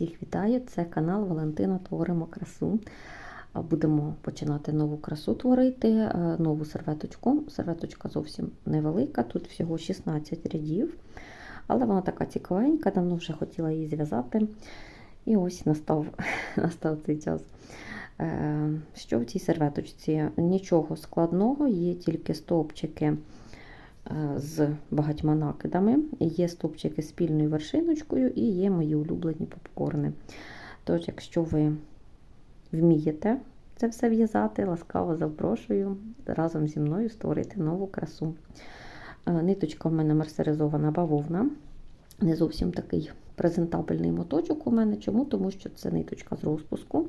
Всіх вітаю! Це канал Валентина Творимо красу. Будемо починати нову красу творити, е, нову серветочку. Серветочка зовсім невелика, тут всього 16 рядів, але вона така цікавенька, давно вже хотіла її зв'язати. І ось настав, настав цей час. Е, що в цій серветочці? Нічого складного, є тільки стовпчики з багатьма накидами. Є стовпчики з спільною вершиночкою і є мої улюблені попкорни. Тож, якщо ви вмієте це все в'язати, ласкаво запрошую разом зі мною створити нову красу. Ниточка в мене мерсеризована бавовна. Не зовсім такий презентабельний моточок у мене. Чому? Тому що це ниточка з розпуску.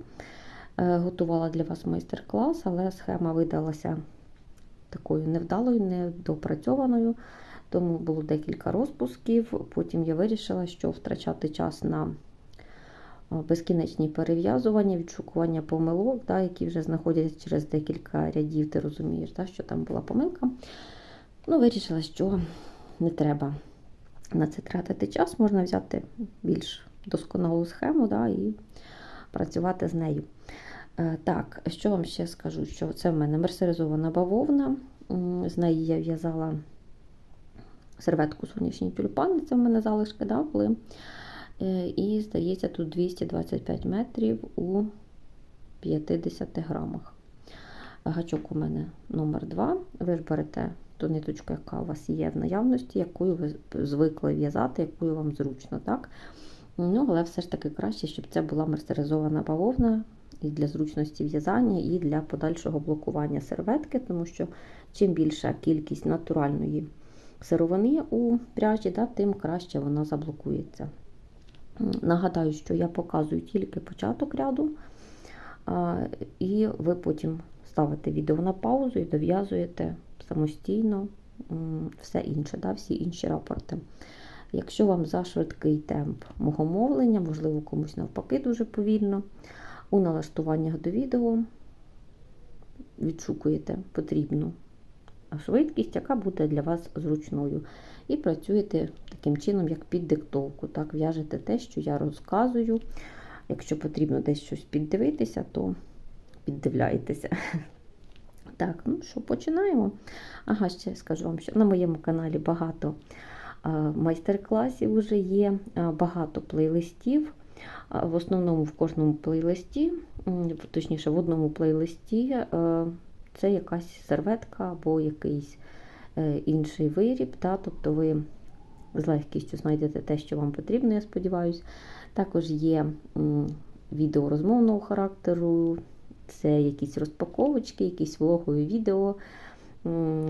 Готувала для вас майстер-клас, але схема видалася такою невдалою, недопрацьованою, тому було декілька розпусків. Потім я вирішила, що втрачати час на безкінечні перев'язування, відшукування помилок, да, які вже знаходяться через декілька рядів, ти розумієш, да, що там була помилка. Ну, Вирішила, що не треба на це тратити час, можна взяти більш досконалу схему да, і працювати з нею. Так, що вам ще скажу? Що це в мене мерсеризована бавовна. З неї я в'язала серветку сонячні тюльпани, це в мене залишки да. Е, і, здається, тут 225 метрів у 50 грамах. Гачок у мене номер 2 Ви ж берете ту ниточку, яка у вас є в наявності, якою ви звикли в'язати, якою вам зручно. так? Ну, Але все ж таки краще, щоб це була мерсеризована бавовна і для зручності в'язання, і для подальшого блокування серветки, тому що чим більша кількість натуральної сировини у пряжі, да, тим краще вона заблокується. Нагадаю, що я показую тільки початок ряду, і ви потім ставите відео на паузу і дов'язуєте самостійно все інше, да, всі інші рапорти. Якщо вам за швидкий темп мого мовлення, можливо, комусь навпаки дуже повільно, у налаштуваннях до відео відшукуєте потрібну швидкість, яка буде для вас зручною. І працюєте таким чином, як під диктовку. Так, в'яжете те, що я розказую. Якщо потрібно десь щось піддивитися, то піддивляєтеся. Так, ну що, починаємо. Ага, ще скажу вам, що на моєму каналі багато майстер-класів вже є, багато плейлистів. В основному в кожному плейлисті, точніше, в одному плейлисті е, це якась серветка або якийсь е, інший виріб. Та, Тобто ви з легкістю знайдете те, що вам потрібно, я сподіваюся. Також є відео розмовного характеру, це якісь розпаковочки, якісь влогові відео,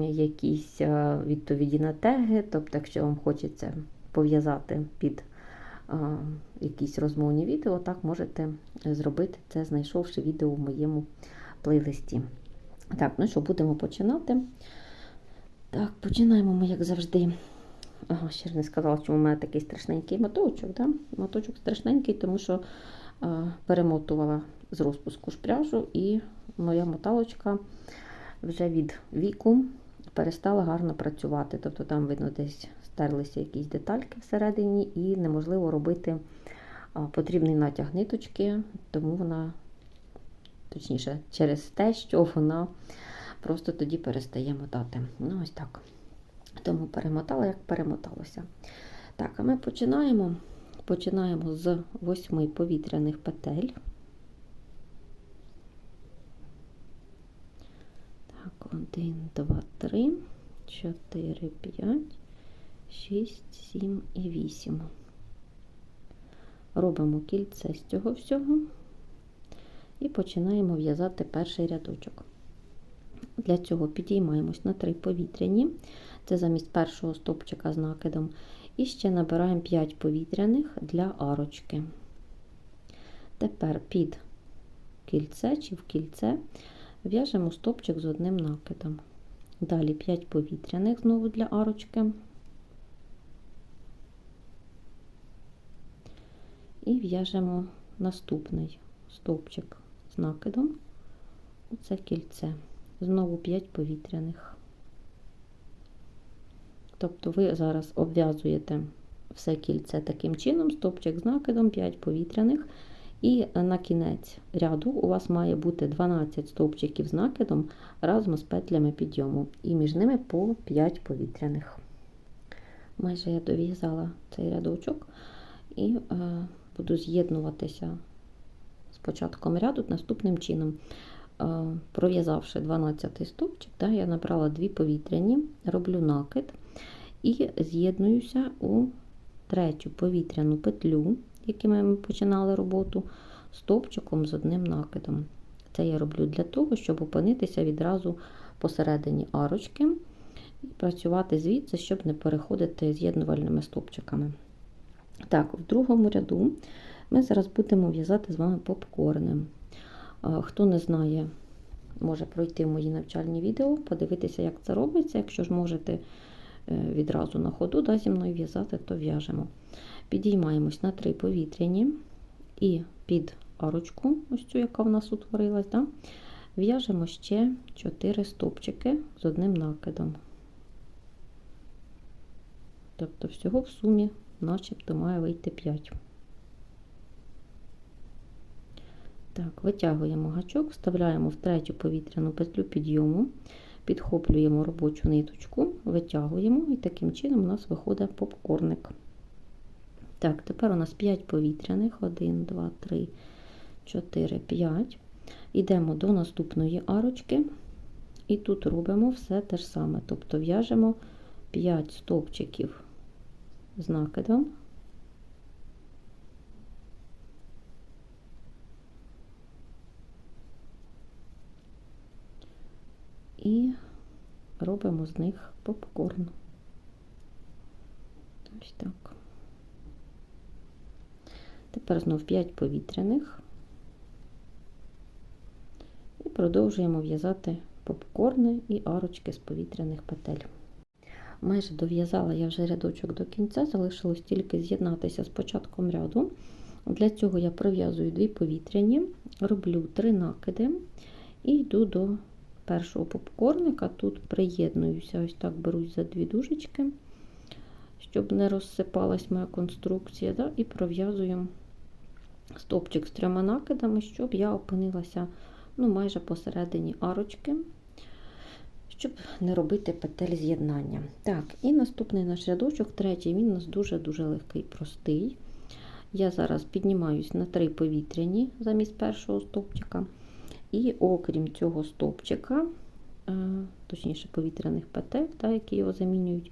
якісь е, відповіді на теги. Тобто, якщо вам хочеться пов'язати під якісь розмовні відео, так можете зробити це, знайшовши відео в моєму плейлисті. Так, ну що, будемо починати. Так, починаємо ми, як завжди. Ага, ще ж не сказала, що у мене такий страшненький моточок. Да? Моточок страшненький, тому що а, перемотувала з розпуску шпряжу, і моя моталочка вже від віку перестала гарно працювати. Тобто там, видно, десь стерлися якісь детальки всередині, і неможливо робити потрібний натяг ниточки, тому вона, точніше, через те, що вона просто тоді перестає мотати. Ну, ось так. Тому перемотала, як перемоталося. Так, а ми починаємо. Починаємо з восьми повітряних петель. Так, один, два, три, чотири, п'ять. 6, 7 і 8. Робимо кільце з цього всього і починаємо в'язати перший рядочок. Для цього підіймаємось на 3 повітряні, це замість першого стопчика з накидом, і ще набираємо 5 повітряних для арочки. Тепер під кільце чи в кільце в'яжемо стопчик з одним накидом. Далі 5 повітряних знову для арочки. І в'яжемо наступний стовпчик з накидом у це кільце. Знову 5 повітряних. Тобто ви зараз обв'язуєте все кільце таким чином, стопчик з накидом, 5 повітряних. І на кінець ряду у вас має бути 12 стовпчиків з накидом разом з петлями підйому. І між ними по 5 повітряних. Майже я дов'язала цей рядочок і е, буду з'єднуватися з початком ряду наступним чином. Е, пров'язавши 12 стовпчик, да, я набрала 2 повітряні, роблю накид і з'єднуюся у третю повітряну петлю, якими ми починали роботу, стовпчиком з одним накидом. Це я роблю для того, щоб опинитися відразу посередині арочки і працювати звідси, щоб не переходити з'єднувальними стовпчиками. Так, в другому ряду ми зараз будемо в'язати з вами попкорни. Хто не знає, може пройти мої навчальні відео, подивитися, як це робиться. Якщо ж можете е, відразу на ходу да, зі мною в'язати, то в'яжемо. Підіймаємось на три повітряні і під арочку, ось цю, яка в нас утворилась, да, в'яжемо ще 4 стопчики з одним накидом. Тобто, всього в сумі, начебто, має вийти 5. Так, Витягуємо гачок, вставляємо в третю повітряну петлю підйому, підхоплюємо робочу ниточку, витягуємо, і таким чином у нас виходить попкорник. Так, тепер у нас 5 повітряних, 1, 2, 3, 4, 5. Йдемо до наступної арочки, і тут робимо все те ж саме. Тобто в'яжемо 5 стовпчиків з накидом. І робимо з них попкорн. Ось так. Тепер знов 5 повітряних і продовжуємо в'язати попкорни і арочки з повітряних петель. Майже дов'язала я вже рядочок до кінця, залишилось тільки з'єднатися з початком ряду. Для цього я пров'язую дві повітряні, роблю три накиди і йду до першого попкорника. Тут приєднуюся, ось так берусь за дві дужечки, щоб не розсипалась моя конструкція, да, і пров'язую стопчик з трьома накидами, щоб я опинилася ну, майже посередині арочки, щоб не робити петель з'єднання. Так, і наступний наш рядочок, третій, він у нас дуже-дуже легкий, простий. Я зараз піднімаюсь на три повітряні замість першого стовпчика. І окрім цього стовпчика, е, точніше повітряних петель, та, які його замінюють,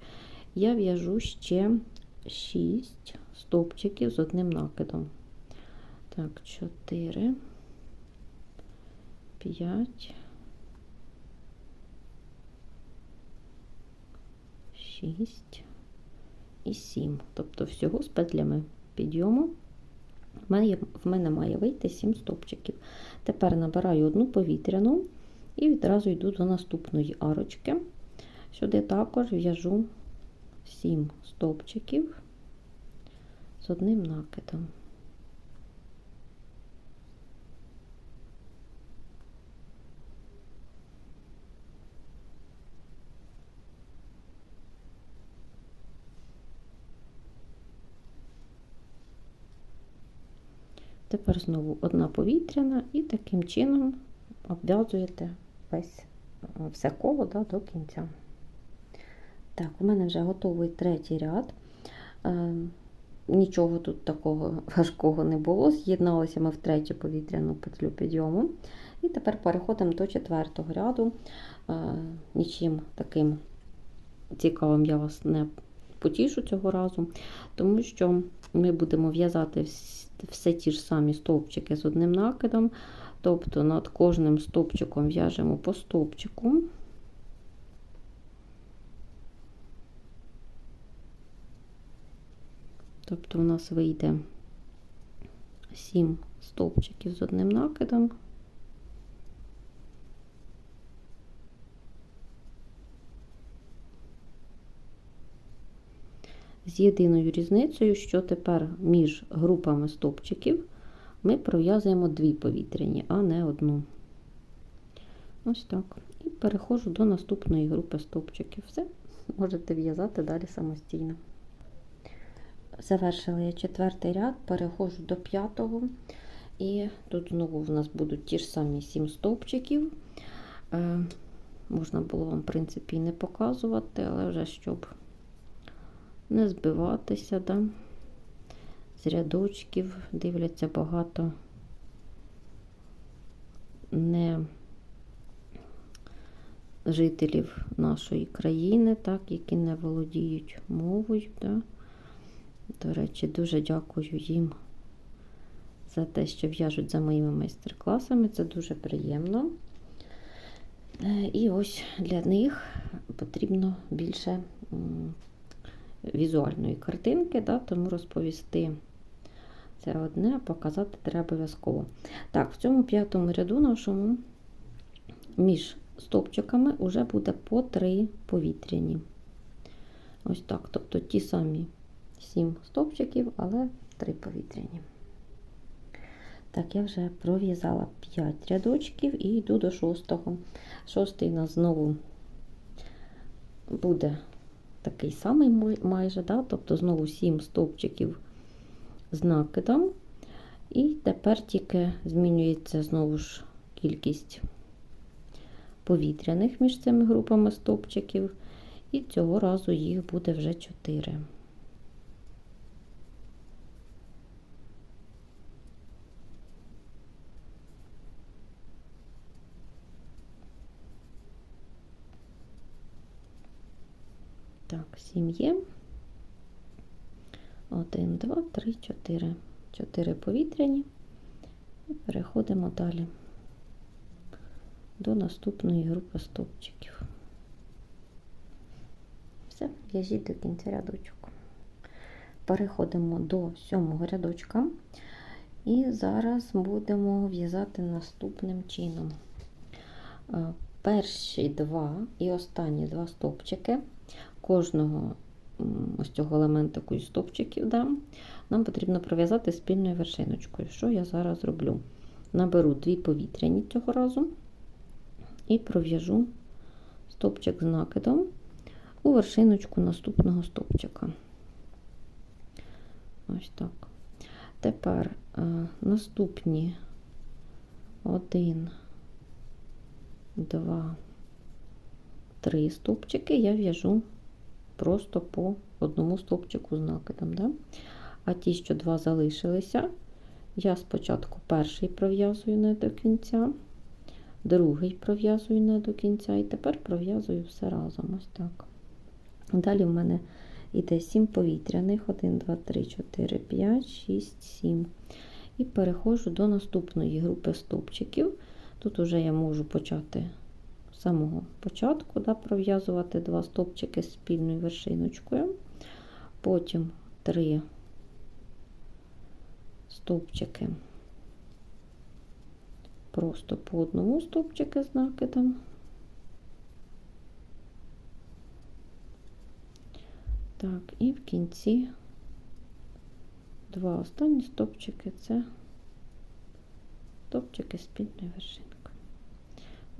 я в'яжу ще 6 стовпчиків з одним накидом. Так, 4, 5, 6 і 7. Тобто всього з петлями підйому в мене має вийти 7 стовпчиків. Тепер набираю одну повітряну і відразу йду до наступної арочки. Сюди також в'яжу 7 стовпчиків з одним накидом. Тепер знову одна повітряна, і таким чином обв'язуєте весь все коло да, до кінця. Так, у мене вже готовий третій ряд. Е, нічого тут такого важкого не було. З'єдналися ми в третю повітряну петлю підйому. І тепер переходимо до четвертого ряду. Е, нічим таким цікавим я вас не потішу цього разу, тому що ми будемо в'язати все ті ж самі стовпчики з одним накидом. Тобто над кожним стовпчиком в'яжемо по стовпчику. Тобто у нас вийде 7 стовпчиків з одним накидом. З єдиною різницею, що тепер між групами стопчиків ми пров'язуємо дві повітряні, а не одну. Ось так. І переходжу до наступної групи стопчиків. Все, можете в'язати далі самостійно. Завершила я четвертий ряд, переходжу до п'ятого. І тут знову в нас будуть ті ж самі сім стовпчиків. Е, можна було вам, в принципі, і не показувати, але вже щоб не збиватися, да? з рядочків дивляться багато не жителів нашої країни, так, які не володіють мовою. Да? До речі, дуже дякую їм за те, що в'яжуть за моїми майстер-класами. Це дуже приємно. Е, І ось для них потрібно більше візуальної картинки, да, тому розповісти це одне, показати треба обов'язково. Так, в цьому п'ятому ряду нашому між стопчиками вже буде по три повітряні. Ось так. Тобто ті самі сім стовпчиків, але три повітряні. Так, я вже пров'язала 5 рядочків і йду до шостого. Шостий у нас знову буде такий самий майже, да? тобто знову 7 стовпчиків з накидом. І тепер тільки змінюється знову ж кількість повітряних між цими групами стовпчиків. І цього разу їх буде вже 4. Так, 7 є. 1, 2, 3, 4. 4 повітряні. І переходимо далі до наступної групи стовпчиків. Все, в'яжіть до кінця рядочок. Переходимо до сьомого рядочка. І зараз будемо в'язати наступним чином. Е, перші два і останні два стовпчики кожного ось цього елементику із стовпчиків да, нам потрібно пров'язати спільною вершиночкою. Що я зараз роблю? Наберу дві повітряні цього разу і пров'яжу стовпчик з накидом у вершиночку наступного стовпчика. Ось так. Тепер е, наступні один, два, три стовпчики я в'яжу просто по одному стовпчику з накидом. Да? А ті, що два залишилися, я спочатку перший пров'язую не до кінця, другий пров'язую не до кінця, і тепер пров'язую все разом. Ось так. Далі в мене йде 7 повітряних: 1, 2, 3, 4, 5, 6, 7. І переходжу до наступної групи стовпчиків. Тут вже я можу почати самого початку да, пров'язувати два стовпчики з спільною вершиночкою, потім три стовпчики просто по одному стовпчики з накидом. Так, і в кінці два останні стовпчики це стовпчики спільної вершинки.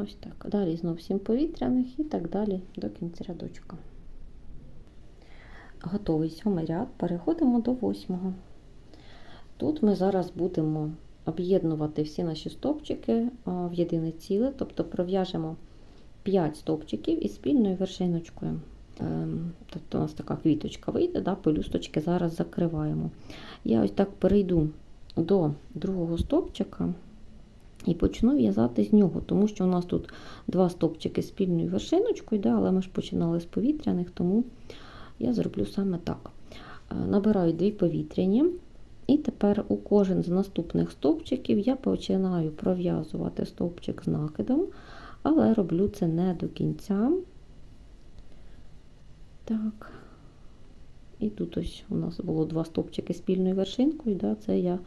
Ось так. Далі знов 7 повітряних і так далі до кінця рядочка. Готовий сьомий ряд, переходимо до восьмого. Тут ми зараз будемо об'єднувати всі наші стовпчики в єдине ціле, тобто пров'яжемо 5 стовпчиків із спільною вершиночкою. Ем, тобто у нас така квіточка вийде, да, пелюсточки зараз закриваємо. Я ось так перейду до другого стовпчика і почну в'язати з нього, тому що у нас тут два стовпчики спільною вершиночкою, да, але ми ж починали з повітряних, тому я зроблю саме так. Е, набираю дві повітряні, і тепер у кожен з наступних стовпчиків я починаю пров'язувати стовпчик з накидом, але роблю це не до кінця. Так. І тут ось у нас було два стовпчики спільною вершинкою, да, це я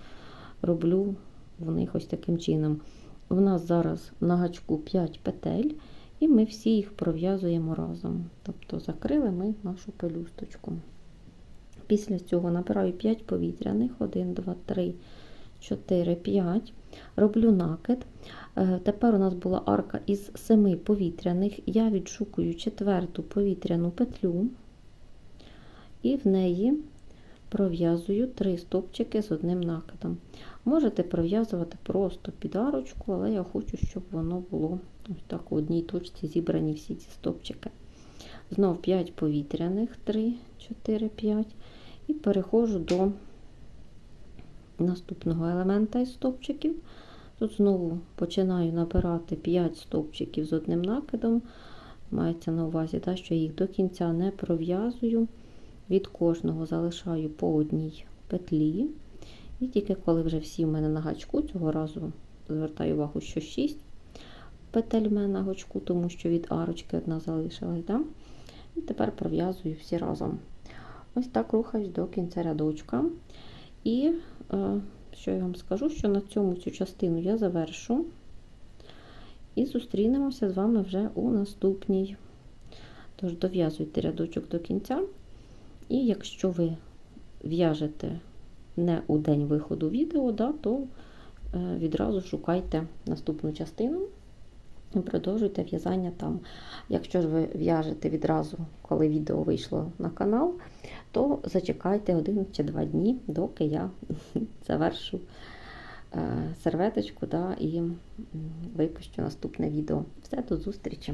роблю в них таким чином. У нас зараз на гачку 5 петель, і ми всі їх пров'язуємо разом. Тобто закрили ми нашу пелюсточку. Після цього набираю 5 повітряних, 1, 2, 3, 4, 5. Роблю накид. Е, тепер у нас була арка із 7 повітряних. Я відшукую четверту повітряну петлю, і в неї пров'язую 3 стовпчики з одним накидом. Можете пров'язувати просто під арочку, але я хочу, щоб воно було ось так у одній точці зібрані всі ці стовпчики. Знов 5 повітряних, 3, 4, 5. І переходжу до наступного елемента із стовпчиків. Тут знову починаю набирати 5 стовпчиків з одним накидом. Мається на увазі, так, що я їх до кінця не пров'язую. Від кожного залишаю по одній петлі. І тільки коли вже всі в мене на гачку, цього разу звертаю увагу, що 6 петель в мене на гачку, тому що від арочки одна залишилась. Да? І тепер пров'язую всі разом. Ось так рухаюсь до кінця рядочка. І е, що я вам скажу, що на цьому цю частину я завершу. І зустрінемося з вами вже у наступній. Тож дов'язуйте рядочок до кінця. І якщо ви в'яжете не у день виходу відео, да, то е, відразу шукайте наступну частину і продовжуйте в'язання там. Якщо ж ви в'яжете відразу, коли відео вийшло на канал, то зачекайте один чи два дні, доки я завершу е, серветочку да, і випущу наступне відео. Все, до зустрічі!